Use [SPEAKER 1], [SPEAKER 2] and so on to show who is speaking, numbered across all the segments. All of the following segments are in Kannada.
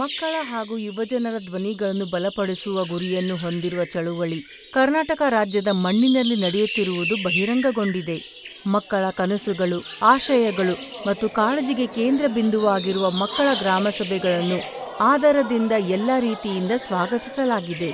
[SPEAKER 1] ಮಕ್ಕಳ ಹಾಗೂ ಯುವಜನರ ಧ್ವನಿಗಳನ್ನು ಬಲಪಡಿಸುವ ಗುರಿಯನ್ನು ಹೊಂದಿರುವ ಚಳುವಳಿ ಕರ್ನಾಟಕ ರಾಜ್ಯದ ಮಣ್ಣಿನಲ್ಲಿ ನಡೆಯುತ್ತಿರುವುದು ಬಹಿರಂಗಗೊಂಡಿದೆ. ಮಕ್ಕಳ ಕನಸುಗಳು ಆಶಯಗಳು ಮತ್ತು ಕಾಳಜಿಗೆ ಕೇಂದ್ರ ಬಿಂದುವಾಗಿರುವ ಮಕ್ಕಳ ಗ್ರಾಮಸಭೆಗಳನ್ನು ಆದರದಿಂದ ಎಲ್ಲ ರೀತಿಯಿಂದ ಸ್ವಾಗತಿಸಲಾಗಿದೆ.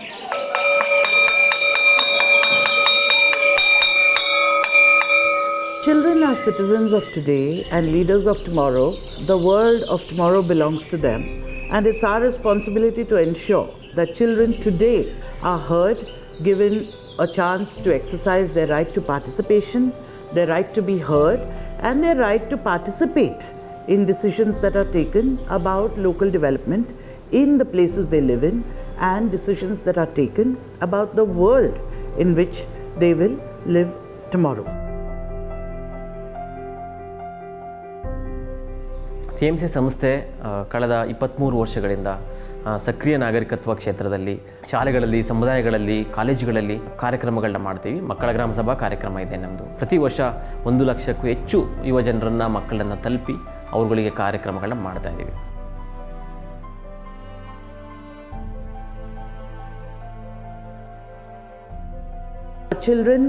[SPEAKER 2] Children are citizens of today and leaders of tomorrow. The world of tomorrow belongs to them, and it's our responsibility to ensure that children today are heard, given a chance to exercise their right to participation, their right to be heard, and their right to participate in decisions that are taken about local development in the places they live in and decisions that are taken about the world in which they will live tomorrow.
[SPEAKER 3] C M C ಸಂಸ್ಥೆ ಕಳೆದ ಇಪ್ಪತ್ತ್ಮೂರು ವರ್ಷಗಳಿಂದ ಸಕ್ರಿಯ ನಾಗರಿಕತ್ವ ಕ್ಷೇತ್ರದಲ್ಲಿ ಶಾಲೆಗಳಲ್ಲಿ ಸಮುದಾಯಗಳಲ್ಲಿ ಕಾಲೇಜುಗಳಲ್ಲಿ ಕಾರ್ಯಕ್ರಮಗಳನ್ನ ಮಾಡ್ತೀವಿ. ಮಕ್ಕಳ ಗ್ರಾಮ ಸಭಾ ಕಾರ್ಯಕ್ರಮ ಇದೆ ನಮ್ಮದು ಪ್ರತಿ ವರ್ಷ ಒಂದು ಲಕ್ಷಕ್ಕೂ ಹೆಚ್ಚು ಯುವ ಜನರನ್ನು ಮಕ್ಕಳನ್ನು ತಲುಪಿ ಅವರುಗಳಿಗೆ ಕಾರ್ಯಕ್ರಮಗಳನ್ನ ಮಾಡ್ತಾ ಇದ್ದೀವಿ.
[SPEAKER 2] Children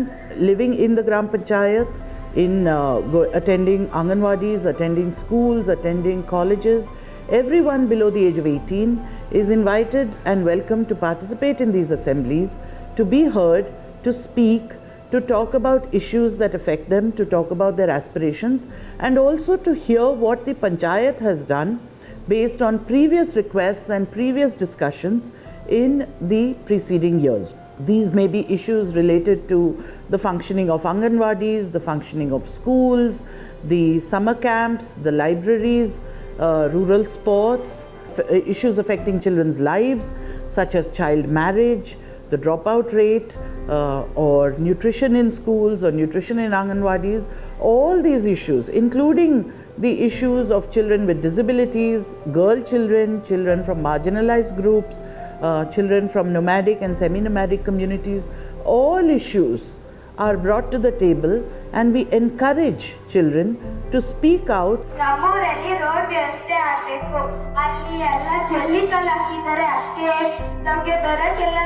[SPEAKER 2] living in the grama Panchayat, in uh, go, attending Anganwadis, attending schools, attending colleges, everyone below the age of 18 is invited and welcome to participate in these assemblies, to be heard, to speak, to talk about issues that affect them, to talk about their aspirations, and also to hear what the Panchayat has done based on previous requests and previous discussions in the preceding years. These may be issues related to the functioning of Anganwadis, the functioning of schools, the summer camps, the libraries, uh, rural sports, uh, issues affecting children's lives, such as child marriage, the dropout rate, uh, or nutrition in schools or nutrition in Anganwadis. All these issues, including the issues of children with disabilities, girl children, children from marginalized groups, uh, children from nomadic and semi nomadic communities, all issues are brought to the table and we encourage children to speak out
[SPEAKER 4] ನಮ್ಮೂರಲ್ಲಿ ರೋಡ್ ವ್ಯವಸ್ಥೆ ಆಗ್ಬೇಕು ಅಲ್ಲಿ ಎಲ್ಲ ಜಲ್ಲಿ ಕಲ್ಲು ಹಾಕಿದ್ದಾರೆ ಅದಕ್ಕೆ ನಮ್ಗೆ ಬರೋಕ್ಕೆಲ್ಲ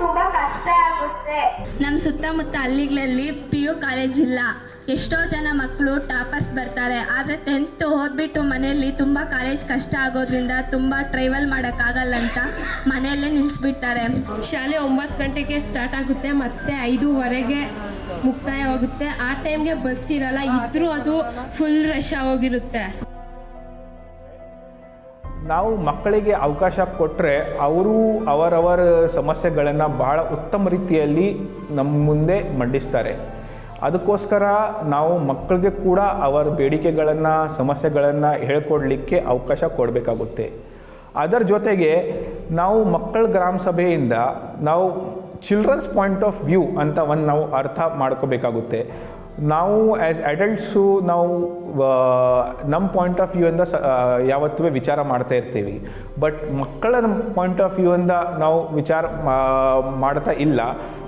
[SPEAKER 4] ತುಂಬಾ ಕಷ್ಟ ಆಗುತ್ತೆ.
[SPEAKER 5] ನಮ್ಮ ಸುತ್ತಮುತ್ತ ಹಳ್ಳಿಗಳಲ್ಲಿ ಪಿ ಯು ಕಾಲೇಜ್ ಇಲ್ಲ. ಎಷ್ಟೋ ಜನ ಮಕ್ಕಳು ಟಾಪರ್ಸ್ ಬರ್ತಾರೆ. ಆದರೆ ಟೆಂತ್ ಓದ್ಬಿಟ್ಟು ಮನೆಯಲ್ಲಿ ತುಂಬ ಕಾಲೇಜ್ ಕಷ್ಟ ಆಗೋದ್ರಿಂದ ತುಂಬ ಟ್ರೈವಲ್ ಮಾಡೋಕ್ಕಾಗಲ್ಲ ಅಂತ ಮನೆಯಲ್ಲೇ ನಿಲ್ಲಿಸ್ಬಿಡ್ತಾರೆ
[SPEAKER 6] ಶಾಲೆ ಒಂಬತ್ತು ಗಂಟೆಗೆ ಸ್ಟಾರ್ಟ್ ಆಗುತ್ತೆ ಮತ್ತೆ ಐದೂವರೆಗೆ ಮುಕ್ತಾಯವಾಗುತ್ತೆ. ಆ ಟೈಮ್ಗೆ ಬಸ್ ಇರಲ್ಲ. ಇದ್ರೂ ಅದು ಫುಲ್ ರಶ್ ಆಗೋಗಿರುತ್ತೆ
[SPEAKER 7] ನಾವು ಮಕ್ಕಳಿಗೆ ಅವಕಾಶ ಕೊಟ್ಟರೆ ಅವರು ಅವರವರ ಸಮಸ್ಯೆಗಳನ್ನು ಬಹಳ ಉತ್ತಮ ರೀತಿಯಲ್ಲಿ ನಮ್ಮ ಮುಂದೆ ಮಂಡಿಸ್ತಾರೆ. ಅದಕ್ಕೋಸ್ಕರ ನಾವು ಮಕ್ಕಳಿಗೆ ಕೂಡ ಅವರ ಬೇಡಿಕೆಗಳನ್ನು, ಸಮಸ್ಯೆಗಳನ್ನು ಹೇಳ್ಕೊಡ್ಲಿಕ್ಕೆ ಅವಕಾಶ ಕೊಡಬೇಕಾಗುತ್ತೆ. ಅದರ ಜೊತೆಗೆ ನಾವು ಮಕ್ಕಳ ಗ್ರಾಮ ಸಭೆಯಿಂದ ನಾವು ಚಿಲ್ಡ್ರನ್ಸ್ ಪಾಯಿಂಟ್ ಆಫ್ ವ್ಯೂ ಅಂತ ಒಂದು ನಾವು ಅರ್ಥ ಮಾಡ್ಕೋಬೇಕಾಗುತ್ತೆ. ನಾವು ಆ್ಯಸ್ ಅಡಲ್ಟ್ಸು ನಾವು ನಮ್ಮ ಪಾಯಿಂಟ್ ಆಫ್ ವ್ಯೂಯಿಂದ ಸ ಯಾವತ್ತೂ ವಿಚಾರ ಮಾಡ್ತಾ ಇರ್ತೀವಿ. ಬಟ್ ಮಕ್ಕಳ ಪಾಯಿಂಟ್ ಆಫ್ ವ್ಯೂಯಿಂದ ನಾವು ವಿಚಾರ ಮಾಡ್ತಾ ಇಲ್ಲ.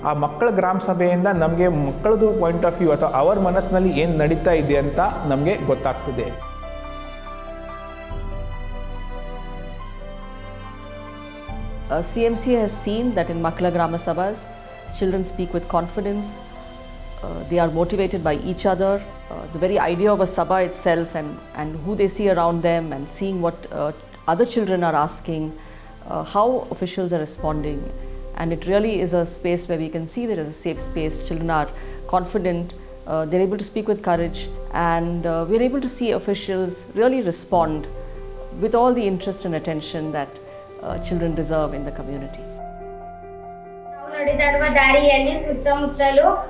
[SPEAKER 7] ಆ ಮಕ್ಕಳ ಗ್ರಾಮ ಸಭೆಯಿಂದ ನಮಗೆ ಮಕ್ಕಳದು ಪಾಯಿಂಟ್ ಆಫ್ ವ್ಯೂ ಅಥವಾ ಅವರ ಮನಸ್ಸಿನಲ್ಲಿ ಏನು ನಡೀತಾ ಇದೆ ಅಂತ ನಮಗೆ ಗೊತ್ತಾಗ್ತದೆ.
[SPEAKER 8] Uh, CMC has seen that in Makla Grama Sabhas, children speak with confidence, uh, they are motivated by each other. Uh, the very idea of a Sabha itself and, and who they see around them and seeing what uh, other children are asking, uh, how officials are responding. And it really is a space where we can see there is a safe space. Children are confident, uh, they're able to speak with courage, and uh, we're able to see officials really respond with all the interest and attention that uh, children deserve in the community.
[SPEAKER 4] ನಾವು ನಡೆದಾಡುವ ದಾರಿಯಲ್ಲಿ ಸುತ್ತಮುತ್ತಲು ಗ-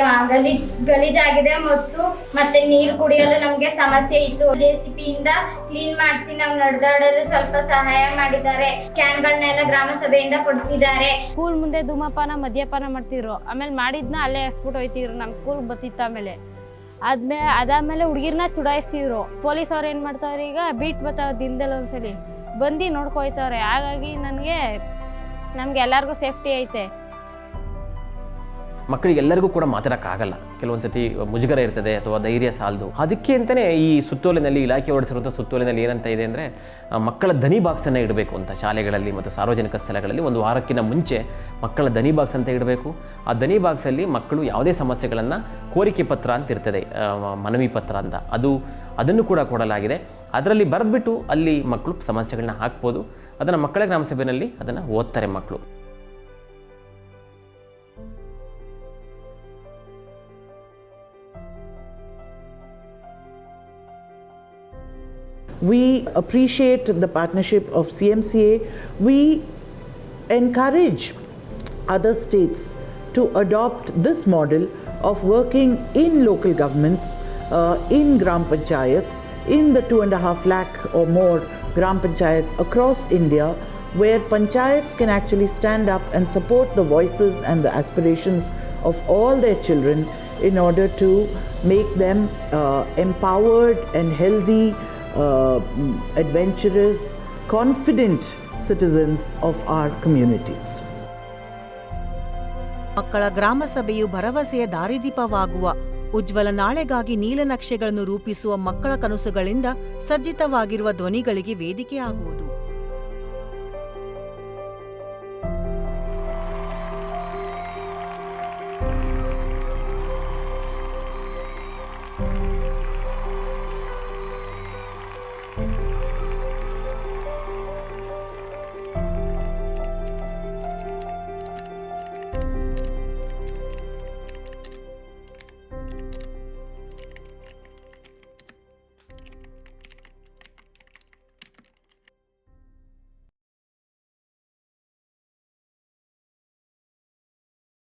[SPEAKER 4] ಗಲಿ, ಗಲೀಜಾಗಿದೆ ಮತ್ತು ಮತ್ತೆ ನೀರು ಕುಡಿಯಲು ನಮಗೆ ಸಮಸ್ಯೆ ಇತ್ತು. ಜೆ ಸಿ ಇಂದ ಕ್ಲೀನ್ ಮಾಡಿಸಿ ನಾವು ನಡೆದಾಡಲು ಸ್ವಲ್ಪ ಸಹಾಯ ಮಾಡಿದ್ದಾರೆ. ಕ್ಯಾನ್ಗಳನ್ನೆಲ್ಲ ಗ್ರಾಮ ಸಭೆಯಿಂದ ಕೊಡಿಸಿದ್ದಾರೆ.
[SPEAKER 9] ಸ್ಕೂಲ್ ಮುಂದೆ ಧೂಮಪಾನ, ಮದ್ಯಪಾನ ಮಾಡ್ತಿದ್ರು. ಆಮೇಲೆ ಮಾಡಿದ್ನ ಅಲ್ಲೇ ಎಸ್ಬಿಟ್ಟು ಹೋಯ್ತಿದ್ರು. ನಮ್ಮ ಸ್ಕೂಲ್ ಬತ್ತಿತ್ತು ಆಮೇಲೆ. ಆದ್ಮೇಲೆ ಅದಾದ್ಮೇಲೆ ಹುಡುಗಿರ್ನ ಚುಡಾಯಿಸ್ತಿದ್ರು. ಪೊಲೀಸ್ ಅವ್ರು ಏನು ಮಾಡ್ತಾವ್ರೆ ಈಗ? ಬೀಟ್ ಬರ್ತಾವ ದಿನದಲ್ಲಿ ಒಂದ್ಸಲಿ. ಬಂದು ನೋಡ್ಕೊಯ್ತವ್ರೆ. ಹಾಗಾಗಿ ನನಗೆ, ನಮ್ಗೆ ಎಲ್ಲರಿಗೂ ಸೇಫ್ಟಿ ಐತೆ.
[SPEAKER 3] ಮಕ್ಕಳಿಗೆ ಎಲ್ಲರಿಗೂ ಕೂಡ ಮಾತಾಡೋಕ್ಕಾಗಲ್ಲ. ಕೆಲವೊಂದು ಸತಿ ಮುಜುಗರ ಇರ್ತದೆ ಅಥವಾ ಧೈರ್ಯ ಸಾಲದು. ಅದಕ್ಕೆ ಅಂತಲೇ ಈ ಸುತ್ತೋಲಿನಲ್ಲಿ ಇಲಾಖೆ ಹೊರಡಿಸಿರುವಂಥ ಸುತ್ತೋಲಿನಲ್ಲಿ ಏನಂತ ಇದೆ ಅಂದರೆ ಮಕ್ಕಳ ದನಿ ಬಾಕ್ಸನ್ನು ಇಡಬೇಕು ಅಂತ ಶಾಲೆಗಳಲ್ಲಿ ಮತ್ತು ಸಾರ್ವಜನಿಕ ಸ್ಥಳಗಳಲ್ಲಿ ಒಂದು ವಾರಕ್ಕಿಂತ ಮುಂಚೆ ಮಕ್ಕಳ ದನಿ ಬಾಕ್ಸ್ ಅಂತ ಇಡಬೇಕು. ಆ ಧನಿ ಬಾಕ್ಸಲ್ಲಿ ಮಕ್ಕಳು ಯಾವುದೇ ಸಮಸ್ಯೆಗಳನ್ನು ಕೋರಿಕೆ ಪತ್ರ ಅಂತ ಇರ್ತದೆ ಮನವಿ ಪತ್ರ ಅಂತ. ಅದು ಅದನ್ನು ಕೂಡ ಕೊಡಲಾಗಿದೆ. ಅದರಲ್ಲಿ ಬರೆದ್ಬಿಟ್ಟು ಅಲ್ಲಿ ಮಕ್ಕಳು ಸಮಸ್ಯೆಗಳನ್ನ ಹಾಕ್ಬೋದು. ಅದನ್ನು ಮಕ್ಕಳ ಗ್ರಾಮಸಭೆಯಲ್ಲಿ ಅದನ್ನು ಓದ್ತಾರೆ ಮಕ್ಕಳು.
[SPEAKER 2] We appreciate the partnership of CMCA. We encourage other states to adopt this model of working in local governments, uh, in gram panchayats, in the two and a half lakh or more gram panchayats across India, where panchayats can actually stand up and support the voices and the aspirations of all their children in order to make them uh, empowered and healthy, adventurous, confident citizens of our communities.
[SPEAKER 1] ಮಕ್ಕಳ ಗ್ರಾಮ ಸಭೆಯು ಭರವಸೆಯ ದಾರಿದೀಪವಾಗುವ ಉಜ್ವಲ ನಾಳೆಗಾಗಿ ನೀಲನಕ್ಷೆಗಳನ್ನು ರೂಪಿಸುವ ಮಕ್ಕಳ ಕನಸುಗಳಿಂದ ಸಜ್ಜಿತವಾಗಿರುವ ಧ್ವನಿಗಳಿಗೆ ವೇದಿಕೆಯಾಗುವುದು